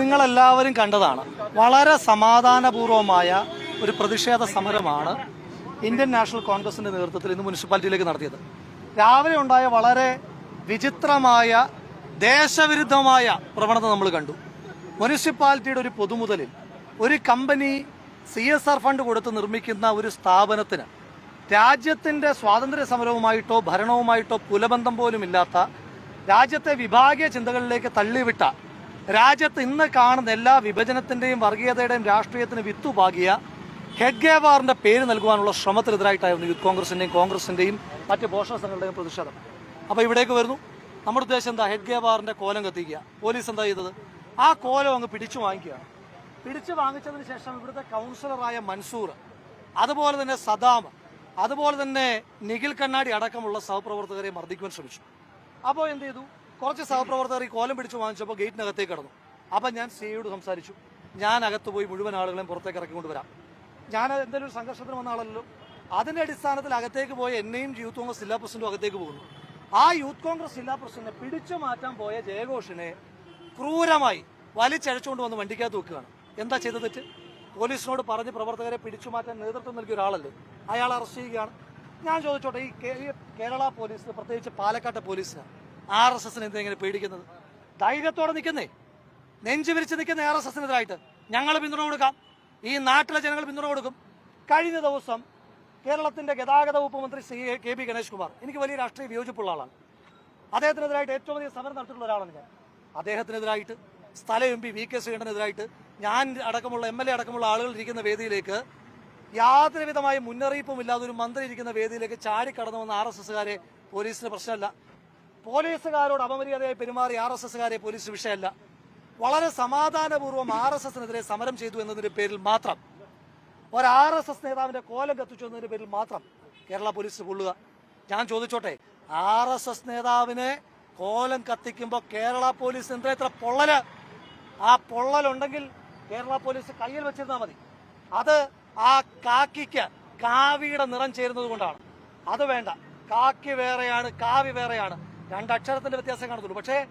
നിങ്ങളെല്ലാവരും കണ്ടതാണ് വളരെ സമാധാനപൂർവമായ ഒരു പ്രതിഷേധ സമരമാണ് ഇന്ത്യൻ നാഷണൽ കോൺഗ്രസിന്റെ നേതൃത്വത്തിൽ ഇന്ന് മുനിസിപ്പാലിറ്റിയിലേക്ക് നടത്തിയത്. രാവിലെ ഉണ്ടായ വളരെ വിചിത്രമായ ദേശവിരുദ്ധമായ പ്രവണത നമ്മൾ കണ്ടു. മുനിസിപ്പാലിറ്റിയുടെ ഒരു പൊതുമുതലിൽ ഒരു company C S R fund കൊടുത്ത് നിർമ്മിക്കുന്ന ഒരു സ്ഥാപനത്തിന് രാജ്യത്തിന്റെ സ്വാതന്ത്ര്യ സമരവുമായിട്ടോ ഭരണവുമായിട്ടോ കുലബന്ധം പോലുമില്ലാത്ത രാജ്യത്തെ വിഭാഗീയ ചിന്തകളിലേക്ക് തള്ളിവിട്ട രാജ്യത്ത് ഇന്ന് കാണുന്ന എല്ലാ വിഭജനത്തിന്റെയും വർഗീയതയുടെയും രാഷ്ട്രീയത്തിന് വിത്തുപാകിയ ഹെഡ്ഗേവാറിന്റെ പേര് നൽകുവാനുള്ള ശ്രമത്തിനെതിരായിട്ടായിരുന്നു യൂത്ത് കോൺഗ്രസിന്റെയും കോൺഗ്രസിന്റെയും മറ്റ് പോഷക സംഘങ്ങളുടെയും പ്രതിഷേധം. അപ്പോൾ ഇവിടേക്ക് വരുന്നു. നമ്മുടെ ഉദ്ദേശം എന്താ? ഹെഡ്ഗേവാറിന്റെ കോലം കത്തിക്കുക. പോലീസ് എന്താ ചെയ്തത്? ആ കോലം അങ്ങ് പിടിച്ചു വാങ്ങിക്കുകയാണ്. പിടിച്ചു വാങ്ങിച്ചതിന് ശേഷം ഇവിടുത്തെ കൗൺസിലറായ മൻസൂർ അതുപോലെ തന്നെ സദാം അതുപോലെ തന്നെ നിഖിൽ കണ്ണാടി അടക്കമുള്ള സഹപ്രവർത്തകരെ മർദ്ദിക്കുവാൻ ശ്രമിച്ചു. അപ്പോൾ എന്ത് ചെയ്തു? കുറച്ച് സഹപ്രവർത്തകർ ഈ കോലം പിടിച്ചു വാങ്ങിച്ചപ്പോൾ ഗേറ്റിനകത്തേക്ക് കടന്നു. അപ്പം ഞാൻ സിയോട് സംസാരിച്ചു. ഞാൻ അകത്ത് പോയി മുഴുവൻ ആളുകളെയും പുറത്തേക്ക് ഇറക്കിക്കൊണ്ട് വരാം ഞാൻ എന്തെങ്കിലും ഒരു സംഘർഷത്തിന് വന്ന ആളല്ലോ അതിന്റെ അടിസ്ഥാനത്തിൽ അകത്തേക്ക് പോയ എന്നെയും യൂത്ത് കോൺഗ്രസ് ജില്ലാ പ്രസിഡന്റും അകത്തേക്ക് പോകുന്നു. ആ യൂത്ത് കോൺഗ്രസ് ജില്ലാ പ്രസിഡന്റിനെ പിടിച്ചു മാറ്റാൻ പോയ ജയഘോഷിനെ ക്രൂരമായി വലിച്ചഴച്ചുകൊണ്ട് വന്ന് വണ്ടിക്കകത്ത് വെക്കുകയാണ്. എന്താ ചെയ്ത തെറ്റ്? പോലീസിനോട് പറഞ്ഞ് പ്രവർത്തകരെ പിടിച്ചു മാറ്റാൻ നേതൃത്വം നൽകിയ ഒരാളല്ലേ? അയാൾ അറസ്റ്റ് ചെയ്യുകയാണ്. ഞാൻ ചോദിച്ചോട്ടെ ഈ കേരള പോലീസ് പ്രത്യേകിച്ച് പാലക്കാട്ടെ പോലീസിന് ആർ എസ് എസിനെ എന്തെങ്കിലും പേടിക്കുന്നത് ധൈര്യത്തോടെ നിൽക്കുന്നേ. നെഞ്ചു വിരിച്ച് നിൽക്കുന്ന ആർ എസ് എസിനെതിരായിട്ട് ഞങ്ങൾ പിന്തുണ കൊടുക്കാം. ഈ നാട്ടിലെ ജനങ്ങൾ പിന്തുണ കൊടുക്കും. കഴിഞ്ഞ ദിവസം കേരളത്തിന്റെ ഗതാഗത വകുപ്പ് മന്ത്രി ശ്രീ കെ പി ഗണേഷ് കുമാർ എനിക്ക് വലിയ രാഷ്ട്രീയ വിയോജിപ്പുള്ള ആളാണ്. അദ്ദേഹത്തിനെതിരായിട്ട് ഏറ്റവും വലിയ സമരം നടത്തിയിട്ടുള്ള ഒരാളാണ് ഞാൻ. അദ്ദേഹത്തിനെതിരായിട്ട് സ്ഥല എം പി വി കെ ശ്രീകണ്ഠനെതിരായിട്ട് ഞാൻ അടക്കമുള്ള എം എൽ എ അടക്കമുള്ള ആളുകൾ ഇരിക്കുന്ന വേദിയിലേക്ക് യാതൊരുവിധമായ മുന്നറിയിപ്പും ഇല്ലാതെ ഒരു മന്ത്രി ഇരിക്കുന്ന വേദിയിലേക്ക് ചാടിക്കടന്നു വന്ന ആർ എസ് എസുകാരെ പോലീസിന് പ്രശ്നമല്ല. പോലീസുകാരോട് അപമര്യാദയായി പെരുമാറി ആർ എസ് എസുകാരെ പോലീസ് വിഷയമല്ല. വളരെ സമാധാനപൂർവം ആർ എസ് എസിനെതിരെ സമരം ചെയ്തു എന്നതിന്റെ പേരിൽ മാത്രം. ഒരു എസ് എസ് നേതാവിന്റെ കോലം കത്തിച്ചു എന്നതിന്റെ പേരിൽ മാത്രം കേരള പോലീസ് കൊള്ളുക. ഞാൻ ചോദിച്ചോട്ടെ ആർ എസ് എസ് നേതാവിനെ കോലം കത്തിക്കുമ്പോൾ കേരള പോലീസ് എന്താ ഇത്ര പൊള്ളൽ? ആ പൊള്ളലുണ്ടെങ്കിൽ കേരള പോലീസ് കയ്യിൽ വെച്ചിരുന്നാൽ മതി. അത് ആ കാക്കിക്ക് കാവിയുടെ നിറം ചേരുന്നത് കൊണ്ടാണ്. അത് വേണ്ട. കാക്കി വേറെയാണ് കാവി വേറെയാണ്. രണ്ടക്ഷരത്തിന്റെ വ്യത്യാസം കാണത്തുള്ളൂ പക്ഷേ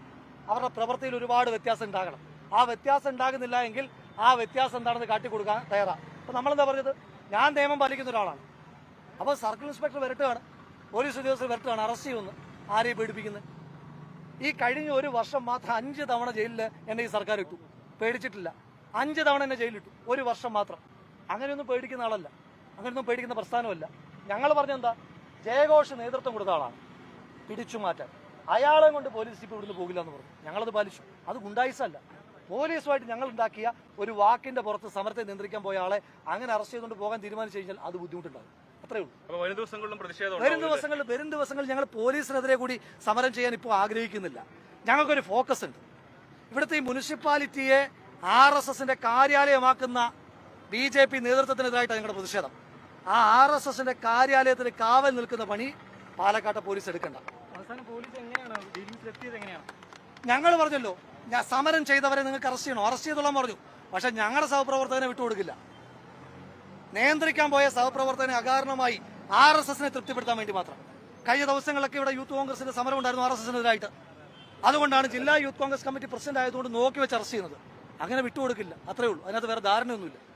അവരുടെ പ്രവൃത്തിയിൽ ഒരുപാട് വ്യത്യാസം ഉണ്ടാകണം. ആ വ്യത്യാസം ഉണ്ടാകുന്നില്ല എങ്കിൽ ആ വ്യത്യാസം എന്താണെന്ന് കാട്ടിക്കൊടുക്കാൻ തയ്യാറാണ് അപ്പൊ നമ്മളെന്താ പറഞ്ഞത്? ഞാൻ നിയമം പാലിക്കുന്ന ഒരാളാണ്. അപ്പോൾ സർക്കിൾ ഇൻസ്പെക്ടർ വരട്ടുകയാണ്. പോലീസ് ഉദ്യോഗസ്ഥർ വരട്ടുകയാണ്. അറസ്റ്റ് ചെയ്യുന്നു. ആരെയും പേടിപ്പിക്കുന്നത് ഈ കഴിഞ്ഞ ഒരു വർഷം മാത്രം അഞ്ച് തവണ ജയിലിൽ എന്നെ ഈ സർക്കാർ ഇട്ടു. പേടിച്ചിട്ടില്ല. അഞ്ച് തവണ എന്നെ ജയിലിട്ടു ഒരു വർഷം മാത്രം. അങ്ങനെയൊന്നും പേടിക്കുന്ന ആളല്ല. അങ്ങനെയൊന്നും പേടിക്കുന്ന പ്രസ്ഥാനമല്ല. ഞങ്ങൾ പറഞ്ഞെന്താ? ജയഘോഷ് നേതൃത്വം കൊടുത്ത ആളാണ്. പിടിച്ചു മാറ്റാൻ. അയാളെ കൊണ്ട് പോലീസ് ജീപ്പ് ഇവിടുന്ന് പോകില്ല എന്ന് പറഞ്ഞു. ഞങ്ങളത് പാലിച്ചു. അത് ഗുണ്ടായിസല്ല. പോലീസുമായിട്ട് ഞങ്ങൾ ഉണ്ടാക്കിയ ഒരു വാക്കിന്റെ പുറത്ത് സമരത്തെ നിയന്ത്രിക്കാൻ പോയ ആളെ അങ്ങനെ അറസ്റ്റ് ചെയ്തുകൊണ്ട് പോകാൻ തീരുമാനിച്ചു കഴിഞ്ഞാൽ അത് ബുദ്ധിമുട്ടുണ്ടാകും. അത്രേ ഉള്ളൂ. വരും ദിവസങ്ങളിൽ വരും ദിവസങ്ങളിൽ ഞങ്ങൾ പോലീസിനെതിരെ കൂടി സമരം ചെയ്യാൻ ഇപ്പോൾ ആഗ്രഹിക്കുന്നില്ല. ഞങ്ങൾക്കൊരു ഫോക്കസ് ഉണ്ട്. ഇവിടുത്തെ ഈ മുനിസിപ്പാലിറ്റിയെ ആർ എസ് എസിന്റെ കാര്യാലയമാക്കുന്ന ബി ജെ പി നേതൃത്വത്തിനെതിരായിട്ടാണ് ഞങ്ങളുടെ പ്രതിഷേധം. ആ ആർ എസ് എസിന്റെ കാര്യാലയത്തിന് കാവൽ നിൽക്കുന്ന പണി പാലക്കാട്ടെ പോലീസ് എടുക്കണ്ട. ഞങ്ങൾ പറഞ്ഞല്ലോ ഞാൻ സമരം ചെയ്തവരെ നിങ്ങൾക്ക് അറസ്റ്റ് ചെയ്യണോ. അറസ്റ്റ് ചെയ്തോളാൻ പറഞ്ഞു. പക്ഷെ ഞങ്ങളുടെ സഹപ്രവർത്തകനെ വിട്ടുകൊടുക്കില്ല നിയന്ത്രിക്കാൻ പോയ സഹപ്രവർത്തകനെ അകാരണമായി ആർ എസ് എസിനെ തൃപ്തിപ്പെടുത്താൻ വേണ്ടി മാത്രം. കഴിഞ്ഞ ദിവസങ്ങളിലൊക്കെ ഇവിടെ യൂത്ത് കോൺഗ്രസിന്റെ സമരം ഉണ്ടായിരുന്നു ആർ എസ് എസിനെതിരായിട്ട്. അതുകൊണ്ടാണ് ജില്ലാ യൂത്ത് കോൺഗ്രസ് കമ്മിറ്റി പ്രസിഡന്റ് ആയതുകൊണ്ട് നോക്കി വെച്ച് അറസ്റ്റ് ചെയ്യുന്നത്. അങ്ങനെ വിട്ടുകൊടുക്കില്ല അത്രേ ഉള്ളൂ. അതിനകത്ത് വേറെ ധാരണയൊന്നുമില്ല.